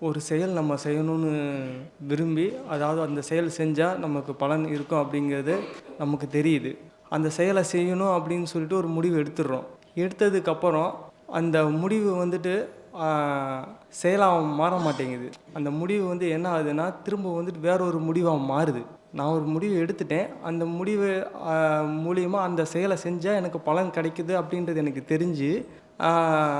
ஒரு செயல் நம்ம செய்யணும்னு விரும்பி அதாவது அந்த செயல் செஞ்சால் நமக்கு பலன் இருக்கும் அப்படிங்கிறது நமக்கு தெரியுது. அந்த செயலை செய்யணும் அப்படின்னு சொல்லிட்டு ஒரு முடிவு எடுத்துடுறோம். எடுத்ததுக்கப்புறம் அந்த முடிவு வந்துட்டு செயலாக மாற மாட்டேங்குது. அந்த முடிவு வந்து என்ன ஆகுதுன்னா திரும்ப வந்துட்டு வேற ஒரு முடிவாக மாறுது. நான் ஒரு முடிவு எடுத்துட்டேன். அந்த முடிவு மூலியமாக அந்த செயலை செஞ்சால் எனக்கு பலன் கிடைக்குது அப்படின்றது எனக்கு தெரிஞ்சு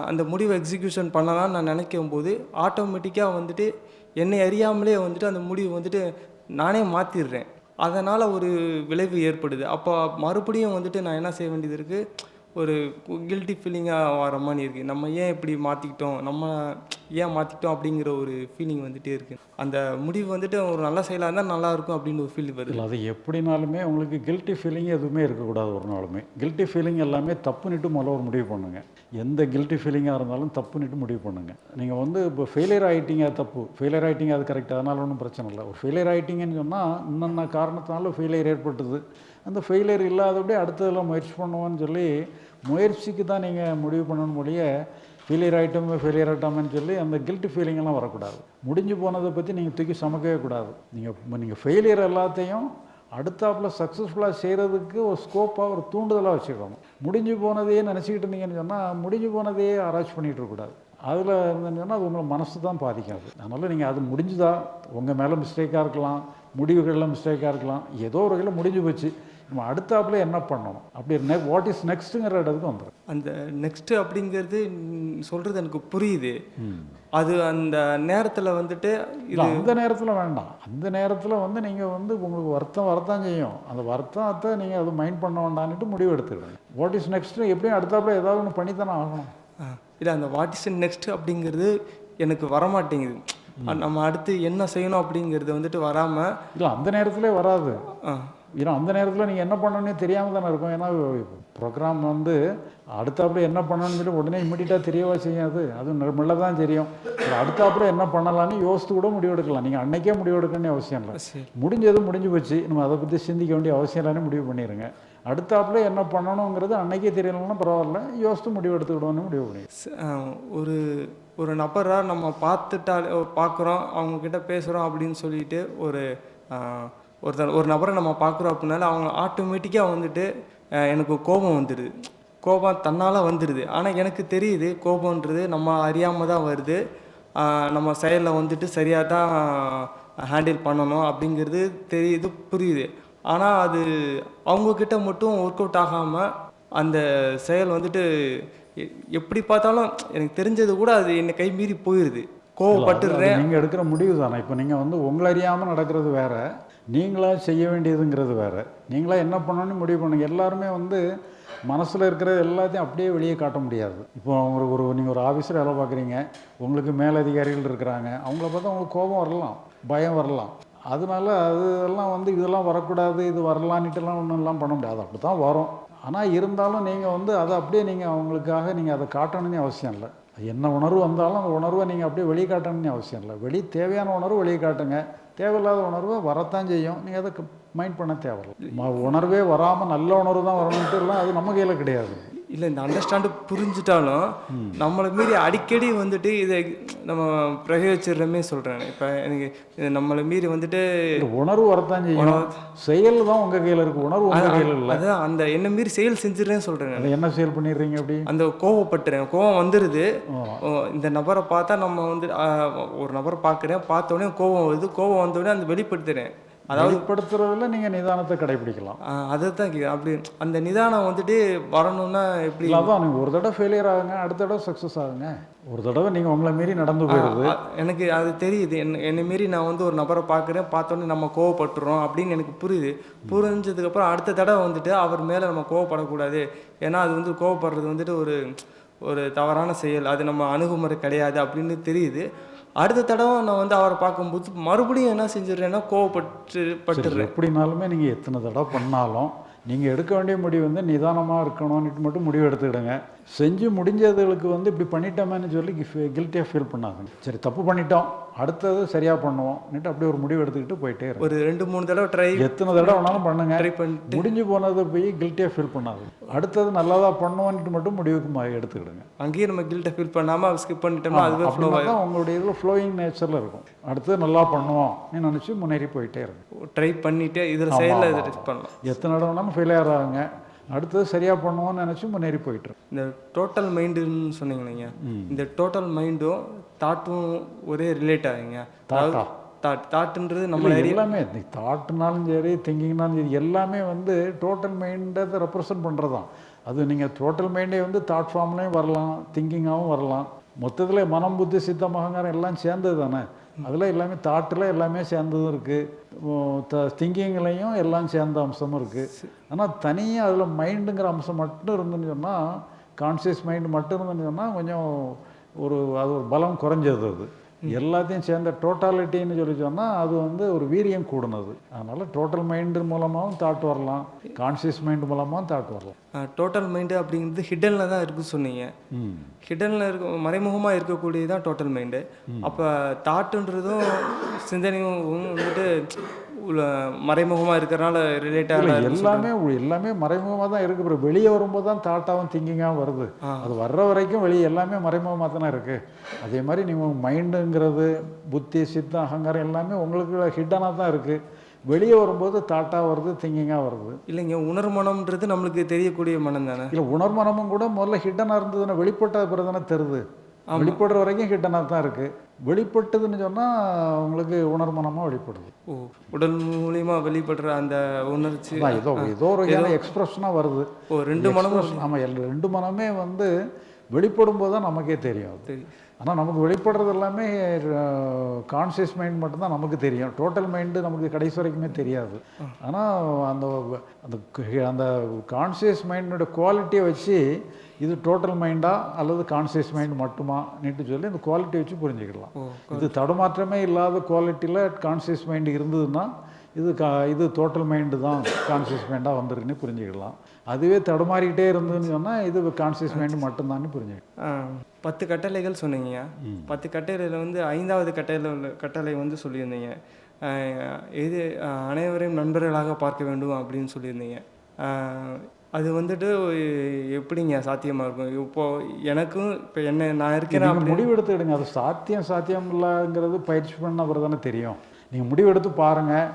அந்த முடிவை எக்ஸிக்யூஷன் பண்ணலாம்னு நான் நினைக்கும் போது ஆட்டோமேட்டிக்காக வந்துட்டு என்னை அறியாமலே வந்துட்டு அந்த முடிவு வந்துட்டு நானே மாற்றிடுறேன் அதனால் ஒரு விளைவு ஏற்படுது. அப்போ மறுபடியும் வந்துட்டு நான் என்ன செய்ய வேண்டியது இருக்குது ஒரு கில்ட்டி ஃபீலிங்காக வர மாதிரி இருக்குது நம்ம ஏன் இப்படி மாற்றிக்கிட்டோம் நம்ம ஏன் மாற்றிக்கிட்டோம் அப்படிங்கிற ஒரு ஃபீலிங் வந்துகிட்டே இருக்குது அந்த முடிவு வந்துட்டு ஒரு நல்ல செயலாக இருந்தால் நல்லா இருக்கும் அப்படின்னு ஒரு ஃபீல் வருது. இல்லை அது எப்படினாலுமே உங்களுக்கு கில்ட்டி ஃபீலிங் எதுவுமே இருக்கக்கூடாது ஒரு நாளுமே. கில்ட்டி ஃபீலிங் எல்லாமே தப்புன்னுட்டு முதல்ல ஒரு முடிவு பண்ணுங்க. எந்த கில்ட்டி ஃபீலிங்காக இருந்தாலும் தப்புன்னுட்டு முடிவு பண்ணுங்க. நீங்கள் வந்து இப்போ ஃபெயிலியர் ஆகிட்டீங்க தப்பு. ஃபெயிலியர் ஆகிட்டீங்க அது கரெக்ட் அதனால் ஒன்றும் பிரச்சனை இல்லை. ஒரு ஃபெயிலியர் ஆகிட்டீங்கன்னு சொன்னால் இன்னென்ன காரணத்தினாலும் ஃபெயிலியர் ஏற்பட்டது. அந்த ஃபெயிலியர் இல்லாதபடி அடுத்ததெல்லாம் முயற்சி பண்ணுவோன்னு சொல்லி முயற்சிக்கு தான் நீங்கள் முடிவு பண்ணணும் ஒழிய ஃபெயிலியர் ஆகிட்டோமே ஃபெயிலியர் ஆகிட்டோமேன்னு சொல்லி அந்த கில்ட் ஃபீலிங்கெல்லாம் வரக்கூடாது. முடிஞ்சு போனதை பற்றி நீங்கள் தூக்கி சமைக்கவே கூடாது. நீங்கள் நீங்கள் ஃபெயிலியர் எல்லாத்தையும் அடுத்தாப்பில் சக்ஸஸ்ஃபுல்லாக செய்கிறதுக்கு ஒரு ஸ்கோப்பாக ஒரு தூண்டுதலாக வச்சுக்கணும் முடிஞ்சு போனதையே நினச்சிக்கிட்டு இருந்தீங்கன்னு சொன்னால் முடிஞ்சு போனதையே ஆராய்ச்சி பண்ணிகிட்டு இருக்கக்கூடாது அதில் இருந்துன்னு சொன்னால் அது உங்களை மனசு தான் பாதிக்காது. அதனால் நீங்கள் அது முடிஞ்சுதா உங்கள் மேலே மிஸ்டேக்காக இருக்கலாம் முடிவுகளில் மிஸ்டேக்காக இருக்கலாம் ஏதோ ஒரு வகையில் முடிஞ்சு போச்சு. நம்ம அடுத்தாப்புல என்ன பண்ணணும்? அப்படி நெ வாட் இஸ் நெக்ஸ்ட்டுங்கிற இடத்துக்கு வந்துடும் அந்த நெக்ஸ்ட்டு அப்படிங்கிறது சொல்கிறது எனக்கு புரியுது. அது அந்த நேரத்தில் வந்துட்டு இது அந்த நேரத்தில் வேண்டாம். அந்த நேரத்தில் வந்து நீங்கள் வந்து உங்களுக்கு வருத்தம் வரத்தான் செய்யும். அந்த வருத்தத்தை நீங்கள் அது மைண்ட் பண்ண வேண்டான்னுட்டு முடிவு எடுத்துக்கணும் வாட் இஸ் நெக்ஸ்ட்டு எப்படியும் அடுத்தாப்புல ஏதாவது ஒன்று பண்ணித்தானே ஆகணும். இல்லை அந்த வாட் இஸ் நெக்ஸ்ட் அப்படிங்கிறது எனக்கு வரமாட்டேங்குது. நம்ம அடுத்து என்ன செய்யணும் அப்படிங்கிறது வந்துட்டு வராமல் இல்லை அந்த நேரத்திலே வராது. ஏன்னா அந்த நேரத்தில் நீங்கள் என்ன பண்ணணும்னே தெரியாமல் தானே இருக்கும். ஏன்னா ப்ரோக்ராம் வந்து அடுத்தாப்புல என்ன பண்ணணும்னு சொல்லி உடனே இம்மிடியட்டாக தெரியவா செய்யாது. அது மெல்ல தான் தெரியும். அடுத்தாப்புல என்ன பண்ணலாம்னு யோசித்து கூட முடிவு எடுக்கலாம். நீங்கள் அன்னைக்கே முடிவு எடுக்கணும்னு அவசியம் இல்லை. முடிஞ்சது முடிஞ்சு போச்சு. நம்ம அதை பற்றி சிந்திக்க வேண்டிய அவசியம் இல்லைன்னு முடிவு பண்ணிடுங்க அடுத்தாப்புல என்ன பண்ணணுங்கிறது அன்னைக்கே தெரியலன்னா பரவாயில்ல. யோசித்து முடிவு முடிவு பண்ணி ஒரு ஒரு நபரை நம்ம பார்த்துட்டாலே பார்க்குறோம் அவங்கக்கிட்ட பேசுகிறோம் அப்படின்னு சொல்லிட்டு ஒரு ஒருத்தர் ஒரு நபரை நம்ம பார்க்குறோம் அப்படின்னால அவங்க ஆட்டோமேட்டிக்காக வந்துட்டு எனக்கு கோபம் வந்துடுது கோபம் தன்னால் வந்துடுது ஆனால் எனக்கு தெரியுது கோபம்ன்றது நம்ம அறியாமல் தான் வருது. நம்ம செயலில் வந்துட்டு சரியாக தான் ஹேண்டில் பண்ணணும் அப்படிங்கிறது தெரியுது புரியுது. ஆனால் அது அவங்கக்கிட்ட மட்டும் ஒர்க் அவுட் ஆகாமல் அந்த செயல் வந்துட்டு எப்படி பார்த்தாலும் எனக்கு தெரிஞ்சது கூட அது என்னை கை மீறி போயிடுது கோவப்பட்டுடுறேன் நீங்கள் எடுக்கிற முடிவு தானே. இப்போ நீங்கள் வந்து உங்களை அறியாமல் நடக்கிறது வேற. நீங்களாக செய்ய வேண்டியதுங்கிறது வேறு. நீங்களாக என்ன பண்ணணும்னு முடிவு பண்ணுங்க எல்லாருமே வந்து மனசில் இருக்கிற எல்லாத்தையும் அப்படியே வெளியே காட்ட முடியாது. இப்போ ஒரு ஒரு நீங்கள் ஒரு ஆஃபீஸில் வேலை பார்க்குறீங்க. உங்களுக்கு மேலதிகாரிகள் இருக்கிறாங்க. அவங்கள பார்த்தா உங்களுக்கு கோபம் வரலாம் பயம் வரலாம். அதனால அதெல்லாம் வந்து இதெல்லாம் வரக்கூடாது இது வரலான்னுட்டுலாம் ஒன்றும்லாம் பண்ண முடியாது. அப்படி தான் வரும். ஆனால் இருந்தாலும் நீங்கள் வந்து அதை அப்படியே நீங்கள் அவங்களுக்காக நீங்கள் அதை காட்டணும்னு அவசியம் இல்லை. என்ன உணர்வு வந்தாலும் அந்த உணர்வை நீங்கள் அப்படியே வெளியே காட்டணும்னு அவசியம் இல்லை. வெளி தேவையான உணர்வு வெளியே காட்டுங்க. தேவையில்லாத உணர்வு வரத்தான் செய்யும். நீங்கள் அதை மைண்ட் பண்ண தேவையில்லை. உணர்வே வராமல் நல்ல உணர்வு தான் வரணுன்ட்டு எல்லாம் அது நம்ம கையில் கிடையாது. இல்லை இந்த அண்டர்ஸ்டாண்டு புரிஞ்சுட்டாலும் நம்மளை மீறி அடிக்கடி வந்துட்டு இதை நம்ம பிரயோகிச்சிடுறமே சொல்கிறேன் இப்போ எனக்கு இது நம்மளை மீறி வந்துட்டு உணர்வு வரத்தான் செய்யும். செயல் தான் உங்கள் கையில் இருக்குது உணர்வு உங்கள் கையில் இல்லை. அதான் அந்த என்ன மீறி செயல் செஞ்சிடுறேன்னு சொல்கிறேன் என்ன செயல் பண்ணிடுறீங்க அப்படி? அந்த கோவப்பட்டுறேன். கோவம் வந்துடுது இந்த நபரை பார்த்தா நம்ம வந்து ஒரு நபரை பார்க்குறேன். பார்த்த உடனே கோவம் வருது. கோவம் வந்த உடனே அந்த வெளிப்படுத்துறேன். அதாவது வெளிப்படுத்துறதுல நீங்கள் நிதானத்தை கடைபிடிக்கலாம். அதை தான் அப்படி அந்த நிதானம் வந்துட்டு வரணும்னா எப்படி? அதான் நீங்கள் ஒரு தடவை ஃபெயிலியர் ஆகுங்க அடுத்த தடவை சக்ஸஸ் ஆகுங்க. ஒரு தடவை நீங்கள் உங்களை மீறி நடந்து போயிடுது எனக்கு அது தெரியுது. என்ன என்னை மீறி நான் வந்து ஒரு நபரை பார்க்குறேன் பார்த்தோன்னே நம்ம கோவப்பட்டுறோம் அப்படின்னு எனக்கு புரியுது. புரிஞ்சதுக்கப்புறம் அடுத்த தடவை வந்துட்டு அவர் மேலே நம்ம கோவப்படக்கூடாது. ஏன்னா அது வந்து கோவப்படுறது வந்துட்டு ஒரு ஒரு தவறான செயல். அது நம்ம அணுகுமுறை கிடையாது அப்படின்னு தெரியுது. அடுத்த தடவை நான் வந்து அவரை பார்க்கும்போது மறுபடியும் என்ன செஞ்சிடுறேன்னா கோவப்பட்டு சரி பட்டுடுறேன் எப்படினாலுமே நீங்கள் எத்தனை தடவை பண்ணாலும் நீங்கள் எடுக்க வேண்டிய முடிவு வந்து நிதானமாக இருக்கணும்னுட்டு மட்டும் முடிவு எடுத்துக்கிடுங்க. செஞ்சு முடிஞ்சதுகளுக்கு வந்து இப்படி பண்ணிட்டோமேன்னு சொல்லி கில்ட்டியாக ஃபீல் பண்ணாதுங்க சரி தப்பு பண்ணிட்டோம். அடுத்தது சரியாக பண்ணுவோம்னுட்டு அப்படியே ஒரு முடிவு எடுத்துக்கிட்டு போயிட்டே இருங்க ஒரு ரெண்டு மூணு தடவை ட்ரை எத்தனை தடவை வேணாலும் பண்ணுங்க. ட்ரை முடிஞ்சு போனதை போய் கில்ட்டியாக ஃபீல் பண்ணாது. அடுத்தது நல்லதா பண்ணுவோன்ட்டு மட்டும் முடிவுக்கு எடுத்துக்கிடுங்க. அங்கேயே நம்ம கில்ட்டை ஃபீல் பண்ணாமல் ஸ்கிப் பண்ணிட்டோம்னா அப்படின்னா தான் உங்களுடைய இதில் ஃப்ளோயிங் நேச்சரில் இருக்கும். அடுத்தது நல்லா பண்ணுவோம். நீ நினச்சி முன்னேறி போயிட்டே இருக்கும் ட்ரை பண்ணிட்டு இதில் செயலில் இது பண்ணலாம். எத்தனை தடவை வேணாலும் ஃபெயிலியர் ஆகுங்க அடுத்தது சரியாக பண்ணுவோம்னு நினச்சி முன்னேறி போயிட்டு இருக்கும் இந்த டோட்டல் மைண்டுன்னு சொன்னீங்க இந்த டோட்டல் மைண்டும் தாட்டும் ஒரே ரிலேட் ஆகுங்க. தாட்டா? தாட் தாட்டுன்றது நம்ம எல்லாமே தாட்டுனாலும் சரி திங்கிங்னாலும் சரி எல்லாமே வந்து டோட்டல் மைண்டை ரெப்ரசன்ட் பண்ணுறது தான் அது நீங்கள் டோட்டல் மைண்டே வந்து தாட் ஃபார்ம்லேயும் வரலாம் திங்கிங்காகவும் வரலாம். மொத்தத்தில் மனம் புத்தி சித்தம் அகங்காரம் எல்லாம் சேர்ந்தது தானே அதில் எல்லாமே தாட்டில் எல்லாமே சேர்ந்ததும் இருக்குது திங்கிங்லேயும் எல்லாம் சேர்ந்த அம்சமும் இருக்குது ஆனால் தனியாக அதில் மைண்டுங்கிற அம்சம் மட்டும் இருந்துன்னு சொன்னால் கான்சியஸ் மைண்டு மட்டும் இருந்துன்னு சொன்னால் கொஞ்சம் ஒரு அது ஒரு பலம் குறைஞ்சது அது. எல்லாத்தையும் சேர்ந்த டோட்டாலிட்டின்னு சொல்லி சொன்னால் அது வந்து ஒரு வீரியம் கூடுனது. அதனால் டோட்டல் மைண்டு மூலமாகவும் தாட் வரலாம். கான்சியஸ் மைண்டு மூலமாகவும் தாட் வரலாம். டோட்டல் மைண்டு அப்படிங்கிறது ஹிடனில் தான் இருக்குன்னு சொன்னீங்க. ஹிடனில் இருக்க மறைமுகமாக இருக்கக்கூடியது தான் டோட்டல் மைண்டு அப்போ தாட்டுன்றதும் சிந்தனையும் வந்துட்டு மறைமுகமாக இருக்கிறனால ரிலேட்டாக எல்லாமே எல்லாமே மறைமுகமாக தான் இருக்குது அப்புறம் வெளியே வரும்போது தான் தாட்டாகவும் திங்கிங்காகவும் வருது. அது வர்ற வரைக்கும் வெளியே எல்லாமே மறைமுகமாக தானே இருக்குது அதே மாதிரி நீங்கள் மைண்டுங்கிறது புத்தி சித்தம் அகங்காரம் எல்லாமே உங்களுக்கு ஹிட்டனாக தான் இருக்குது வெளியே வரும்போது தாட்டாக வருது திங்கிங்காக வருது. இல்லைங்க உணர்மனம்ன்றது நம்மளுக்கு தெரியக்கூடிய மனம் தானே? இல்லை உணர்மனமும் கூட முதல்ல ஹிட்டனாக இருந்ததுன்னா வெளிப்பட்ட பிறகு தானே தருது. வெளிப்படுற வரைக்கும் ஹிட்டனாக தான் இருக்குது வெளிப்பட்டதுன்னு சொன்னால் உங்களுக்கு உணர்மனமாக வெளிப்படுது. ஓ உடல் மூலியமா வெளிப்படுற அந்த உணர்ச்சி. ஏதோ ஏதோ ஒரு வகையான எக்ஸ்பிரஷனாக வருது. ஓ ரெண்டு மனமும் Expression- ஆமா எல் ரெண்டு மனமே வந்து வெளிப்படும் போது தான் நமக்கே தெரியும் தெரியும். ஆனால் நமக்கு வெளிப்படுறது எல்லாமே கான்சியஸ் மைண்ட் மட்டும்தான் நமக்கு தெரியும். டோட்டல் மைண்டு நமக்கு கடைசி வரைக்குமே தெரியாது. ஆனால் அந்த அந்த அந்த கான்சியஸ் மைண்டோட குவாலிட்டியை வச்சு இது டோட்டல் மைண்டா அல்லது கான்சியஸ் மைண்ட் மட்டுமா நீட்டு சொல்லி அந்த குவாலிட்டி வச்சு புரிஞ்சுக்கலாம் இது தடுமாற்றமே இல்லாத குவாலிட்டியில் கான்சியஸ் மைண்டு இருந்ததுன்னா இது கா இது டோட்டல் மைண்டு தான் கான்சியஸ் மைண்டாக வந்திருக்குன்னு புரிஞ்சுக்கலாம் அதுவே தடுமாறிக்கிட்டே இருந்ததுன்னு சொன்னால் இது கான்சியஸ் மைண்டு மட்டும்தான்னு புரிஞ்சுக்கலாம் ஆ, பத்து கட்டளைகள் சொன்னீங்க பத்து கட்டளையில் வந்து ஐந்தாவது கட்டளை உள்ள கட்டளை வந்து சொல்லியிருந்தீங்க. இது அனைவரையும் நண்பர்களாக பார்க்க வேண்டும் அப்படின்னு சொல்லியிருந்தீங்க. அது வந்துட்டு எப்படிங்க சாத்தியமாக இருக்கும்? இப்போ எனக்கும் இப்போ என்ன நான் இருக்கிறேன் நீங்கள் அப்படி முடிவு எடுத்துக்கிடுங்க அது சாத்தியம் சாத்தியம் இல்லைங்கிறது பயிற்சி பண்ண அப்புறம் தானே தெரியும் நீங்கள் முடிவு எடுத்து பாருங்கள்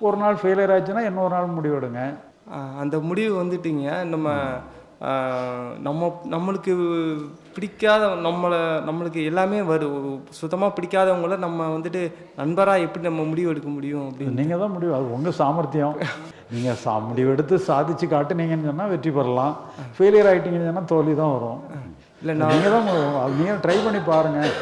ஒரு நாள் ஃபெயிலியர் ஆச்சுன்னா இன்னொரு நாள் முடிவு எடுங்க ஆ, அந்த முடிவு வந்துட்டீங்க. நம்ம நம்ம நம்மளுக்கு பிடிக்காத நம்மளை நம்மளுக்கு எல்லாமே வரும் சுத்தமாக பிடிக்காதவங்கள நம்ம வந்துட்டு நண்பராக எப்படி நம்ம முடிவு எடுக்க முடியும் அப்படின்னு. நீங்கள் தான் முடிவு அது உங்கள் சாமர்த்தியம். நீங்கள் சா முடிவு எடுத்து சாதிச்சு காட்டுனீங்கன்னு சொன்னால் வெற்றி பெறலாம். ஃபெயிலியர் ஆகிட்டீங்கன்னு சொன்னால் தோல்வி தான் வரும். இல்லை நீங்கள் தான் அது நீங்கள் ட்ரை பண்ணி பாருங்கள்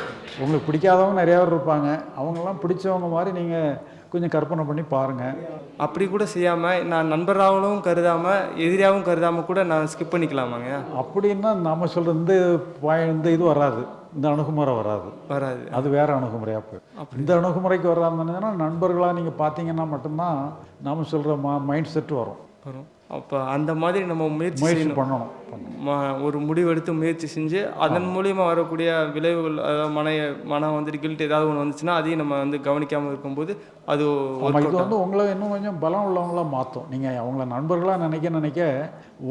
உங்களுக்கு பிடிக்காதவங்க நிறையா பேர் இருப்பாங்க. அவங்கெல்லாம் பிடிச்சவங்க மாதிரி நீங்கள் கொஞ்சம் கற்பனை பண்ணி பாருங்கள் அப்படி கூட செய்யாமல் நான் நண்பராகவும் கருதாமல் எதிரியாகவும் கருதாமல் கூட நான் ஸ்கிப் பண்ணிக்கலாமாங்க? அப்படின்னா நம்ம சொல்கிற இந்த பாய் இந்த இது வராது. இந்த அணுகுமுறை வராது. வராது. அது வேற அணுகுமுறையாக போய். இந்த அணுகுமுறைக்கு வர்றாங்கன்னா நண்பர்களாக நீங்கள் பார்த்தீங்கன்னா மட்டும்தான் நாம சொல்கிற மா மைண்ட் செட் வரும். வரும். அப்போ அந்த மாதிரி நம்ம முயற்சி செய்யணும். பண்ணணும் ஒரு முடிவு எடுத்து முயற்சி செஞ்சு அதன் மூலியமா வரக்கூடிய விளைவுகள் அதாவது மன மனம் வந்துட்டு கில்ட் ஏதாவது ஒன்று வந்துச்சுன்னா அதையும் நம்ம வந்து கவனிக்காமல் இருக்கும்போது அது இது வந்து உங்களை இன்னும் கொஞ்சம் பலம் உள்ளவங்களா மாற்றும் நீங்கள் அவங்கள நண்பர்களாக நினைக்க நினைக்க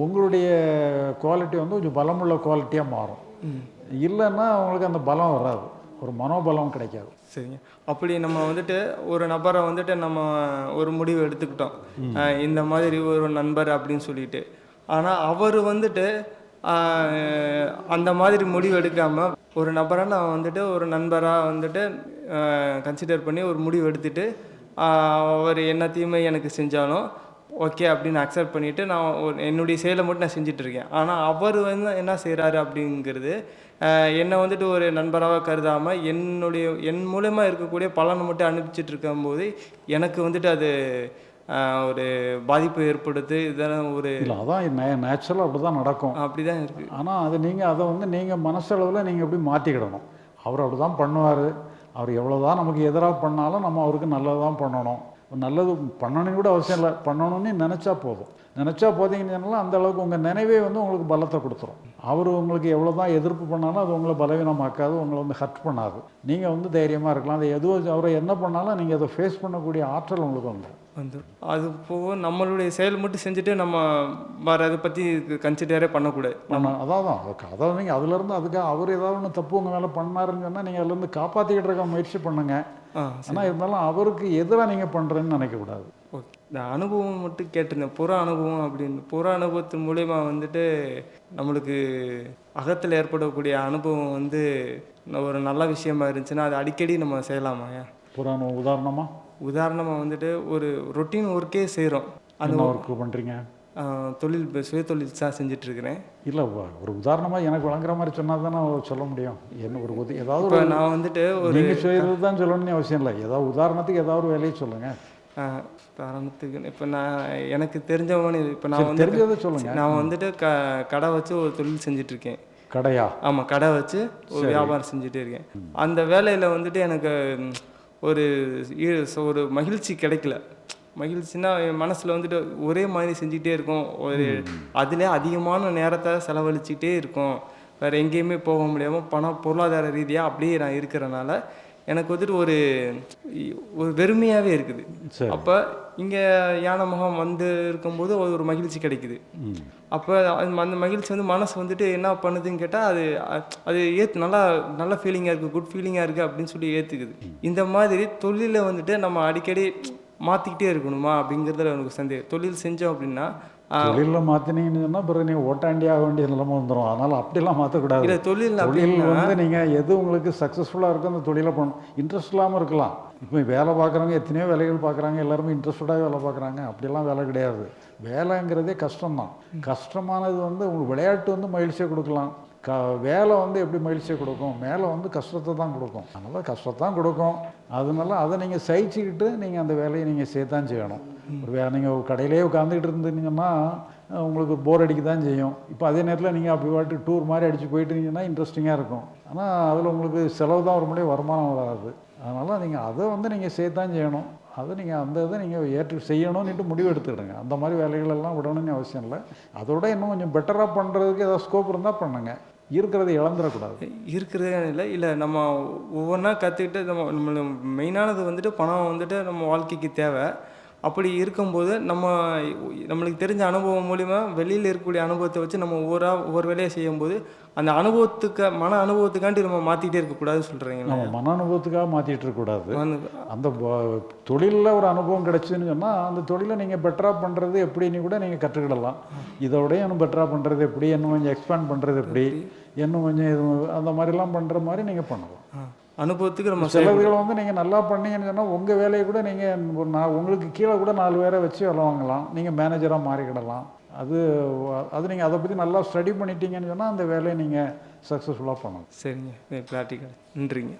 உங்களுடைய குவாலிட்டி வந்து கொஞ்சம் பலமுள்ள குவாலிட்டியாக மாறும். இல்லைன்னா அவங்களுக்கு அந்த பலம் வராது. ஒரு மனோபலம் கிடைக்காது. சரிங்க. அப்படி நம்ம வந்துட்டு ஒரு நபரை வந்துட்டு நம்ம ஒரு முடிவு எடுத்துக்கிட்டோம். இந்த மாதிரி ஒரு நண்பர் அப்படின்னு சொல்லிட்டு. ஆனால் அவர் வந்துட்டு அந்த மாதிரி முடிவு எடுக்காம ஒரு நபரை நான் வந்துட்டு ஒரு நண்பராக வந்துட்டு கன்சிடர் பண்ணி ஒரு முடிவு எடுத்துட்டு அவர் என்ன தீமை எனக்கு செஞ்சாலும் ஓகே அப்படின்னு அக்செப்ட் பண்ணிவிட்டு நான் என்னுடைய செயலை மட்டும் நான் செஞ்சுட்டு இருக்கேன். ஆனால் அவர் வந்து என்ன செய்கிறாரு அப்படிங்கிறது என்னை வந்துட்டு ஒரு நண்பராக கருதாமல் என்னுடைய என் மூலயமா இருக்கக்கூடிய பலனை மட்டும் அனுப்பிச்சிட்டு இருக்கும்போது எனக்கு வந்துட்டு அது ஒரு பாதிப்பு ஏற்படுத்து இதெல்லாம் ஒரு இல்லை அதான் நேச்சுரலாக அப்படி தான் நடக்கும். அப்படி தான் இருக்குது ஆனால் அது நீங்கள் அதை வந்து நீங்கள் மனசளவில் நீங்கள் எப்படி மாற்றிக்கிடணும் அவர் அப்படி தான் பண்ணுவார். அவர் எவ்வளோதான் நமக்கு எதிராக பண்ணாலும் நம்ம அவருக்கு நல்லது தான் பண்ணணும். நல்லது பண்ணணும்னு கூட அவசியம் இல்லை. பண்ணணும்னு நினச்சா போதும். நினச்சா போதீங்கன்னு சொன்னாலும் அந்த அளவுக்கு உங்கள் நினைவே வந்து உங்களுக்கு பலத்தை கொடுத்துரும். அவர் உங்களுக்கு எவ்வளோ தான் எதிர்ப்பு பண்ணாலும் அது உங்களை பலவீனமாக்காது உங்களை வந்து ஹர்ட் பண்ணாது. நீங்கள் வந்து தைரியமாக இருக்கலாம். அது எதுவும் அவரை என்ன பண்ணாலும் நீங்கள் அதை ஃபேஸ் பண்ணக்கூடிய ஆற்றல் உங்களுக்கு வந்துடும் வந்து அது போக நம்மளுடைய செயல் மட்டும் செஞ்சுட்டு நம்ம வேறு அதை பற்றி கன்சிடரே பண்ணக்கூடாது. நம்ம அதான் தான் அதாவது நீங்கள் அதுலேருந்து அதுக்காக அவர் ஏதாவது ஒன்று தப்பு உங்கள் மேலே பண்ணாருன்னு சொன்னால் நீங்கள் அதுலேருந்து காப்பாற்றிக்கிட்டு இருக்க முயற்சி பண்ணுங்கள் ஆனால் இருந்தாலும் அவருக்கு எதிராக நீங்கள் பண்ணுறேன்னு நினைக்கக்கூடாது ஓகே. இந்த அனுபவம் மட்டும் கேட்டிருந்தேன். புற அனுபவம் அப்படின்னு. புற அனுபவத்தின் மூலயமா வந்துட்டு நம்மளுக்கு அகத்தில் ஏற்படக்கூடிய அனுபவம் வந்து ஒரு நல்ல விஷயமா இருந்துச்சுன்னா அது அடிக்கடி நம்ம செய்யலாமாயா புறான உதாரணமாக உதாரணமாக வந்துட்டு ஒரு ரொட்டீன் ஒர்க்கே செய்கிறோம் அந்த ஒர்க்கு பண்ணுறீங்க தொழில் இப்ப சுய தொழில் தான் செஞ்சிட்ருக்கிறேன். இல்லை ஒரு உதாரணமாக எனக்கு வழங்குற மாதிரி சொன்னால் தானே சொல்ல முடியும். என்ன ஒரு உத ஏதாவது இப்போ ஒரு நான் வந்துட்டு ஒரு நீங்கள் செய்கிறது தான் சொல்லணும்னு அவசியம் இல்லை. ஏதாவது உதாரணத்துக்கு ஏதாவது ஒரு வேலையை சொல்லுங்கள் உதாரணத்துக்கு இப்போ நான் எனக்கு தெரிஞ்சவங்க இப்போ நான் வந்து தெரிஞ்சதை சொல்லுங்கள் நான் வந்துட்டு க கடை வச்சு ஒரு தொழில் செஞ்சிட்ருக்கேன். கடையா? ஆமாம் கடை வச்சு ஒரு வியாபாரம் செஞ்சுட்டே இருக்கேன். அந்த வேலையில் வந்துட்டு எனக்கு ஒரு ஒரு மகிழ்ச்சி கிடைக்கல. மகிழ்ச்சின்னா என் மனசில் வந்துட்டு ஒரே மாதிரி செஞ்சுக்கிட்டே இருக்கும். ஒரு அதிலே அதிகமான நேரத்தை செலவழிச்சிக்கிட்டே இருக்கும். வேறு எங்கேயுமே போக முடியாமல் பணம் பொருளாதார ரீதியாக அப்படியே நான் இருக்கிறனால எனக்கு வந்துட்டு ஒரு ஒரு வெறுமையாகவே இருக்குது. அப்போ இங்கே யானை முகம் வந்து இருக்கும்போது ஒரு மகிழ்ச்சி கிடைக்குது. அப்போ அந்த மகிழ்ச்சி வந்து மனசு வந்துட்டு என்ன பண்ணுதுன்னு கேட்டால் அது அது ஏற்று நல்லா நல்ல ஃபீலிங்காக இருக்குது குட் ஃபீலிங்காக இருக்குது அப்படின்னு சொல்லி ஏற்றுக்குது இந்த மாதிரி தொழிலை வந்துட்டு நம்ம அடிக்கடி மாற்றிக்கிட்டே இருக்கணுமா அப்படிங்கிறதுல எனக்கு சந்தேகம். தொழில் செஞ்சோம் அப்படின்னா தொழிலில் மாற்றினீங்கன்னு பிறகு நீங்கள் ஓட்டாண்டி ஆக வேண்டிய நிலைமை வந்துடும் அதனால் அப்படிலாம் மாற்றக்கூடாது இல்லை தொழில் தொழில் வந்து நீங்கள் எது உங்களுக்கு சக்ஸஸ்ஃபுல்லாக இருக்கோ அந்த தொழிலை பண்ணணும் இன்ட்ரெஸ்ட் இல்லாமல் இருக்கலாம். இப்போ வேலை பார்க்குறவங்க எத்தனையோ வேலைகள் பார்க்குறாங்க. எல்லாருமே இன்ட்ரெஸ்டடாக வேலை பார்க்குறாங்க. அப்படிலாம் வேலை கிடையாது. வேலைங்கிறதே கஷ்டம்தான். கஷ்டமானது வந்து உங்களுக்கு விளையாட்டு வந்து மகிழ்ச்சியை கொடுக்கலாம். க வேலை வந்து எப்படி மகிழ்ச்சியை கொடுக்கும்? மேலே வந்து கஷ்டத்தை தான் கொடுக்கும். அதனால் கஷ்டத்தை தான் கொடுக்கும். அதனால அதை நீங்கள் சகிச்சுக்கிட்டு நீங்கள் அந்த வேலையை நீங்கள் சேர்த்தான் செய்யணும். ஒரு வே நீங்கள் கடையிலே உட்காந்துக்கிட்டு இருந்தீங்கன்னா உங்களுக்கு போர் அடிக்க தான் செய்யும். இப்போ அதே நேரத்தில் நீங்கள் அப்படி வாட்டி டூர் மாதிரி அடித்து போயிட்டு இருந்தீங்கன்னா இன்ட்ரெஸ்டிங்காக இருக்கும். ஆனால் அதில் உங்களுக்கு செலவு தான் ஒரு முடியும் வருமானம் வராது. அதனால் நீங்கள் அதை வந்து நீங்கள் சேர்த்தான் செய்யணும். அதை நீங்கள் அந்த இதை நீங்கள் ஏற்று செய்யணும்னுட்டு முடிவு எடுத்துக்கிடுங்க. அந்த மாதிரி வேலைகளெல்லாம் விடணும்னு அவசியம் இல்லை. அதோட இன்னும் கொஞ்சம் பெட்டராக பண்ணுறதுக்கு ஏதாவது ஸ்கோப் இருந்தால் பண்ணுங்க. இருக்கிறத இழந்துடக்கூடாது. இருக்கிறதே இல்லை இல்லை நம்ம ஒவ்வொன்றா கற்றுக்கிட்டு நம்ம நம்ம மெயினானது வந்துட்டு பணம் வந்துட்டு நம்ம வாழ்க்கைக்கு தேவை. அப்படி இருக்கும்போது நம்ம நம்மளுக்கு தெரிஞ்ச அனுபவம் மூலிமா வெளியில் இருக்கக்கூடிய அனுபவத்தை வச்சு நம்ம ஒவ்வொரு ஒவ்வொரு வேலையை செய்யும்போது அந்த அனுபவத்துக்கு மன அனுபவத்துக்காண்டி நம்ம மாற்றிக்கிட்டே இருக்கக்கூடாதுன்னு சொல்கிறீங்களா நம்ம மன அனுபவத்துக்காக மாற்றிட்டு இருக்கக்கூடாது. அந்த தொழிலில் ஒரு அனுபவம் கிடைச்சுன்னு சொன்னால் அந்த தொழிலை நீங்கள் பெட்டராக பண்ணுறது எப்படின்னு கூட நீங்கள் கற்றுக்கிடலாம். இதோடய இன்னும் பெட்டராக பண்ணுறது எப்படி இன்னும் கொஞ்சம் எக்ஸ்பேண்ட் பண்ணுறது எப்படி இன்னும் கொஞ்சம் இது அந்த மாதிரிலாம் பண்ணுற மாதிரி நீங்கள் பண்ணலாம். அனுபவத்துக்கு நம்ம செய்ய சிலதுகளை வந்து நீங்கள் நல்லா பண்ணீங்கன்னு சொன்னால் உங்கள் வேலையை கூட நீங்கள் நான் உங்களுக்கு கீழே கூட நாலு பேரை வச்சு வேலை வாங்கலாம். நீங்கள் மேனேஜராக மாறிக்கிடலாம். அது அது நீங்கள் அதை பற்றி நல்லா ஸ்டடி பண்ணிட்டீங்கன்னு சொன்னால் அந்த வேலையை நீங்கள் சக்ஸஸ்ஃபுல்லாக பண்ணணும் சரிங்க. கிளாரிட்டி நன்றிங்க.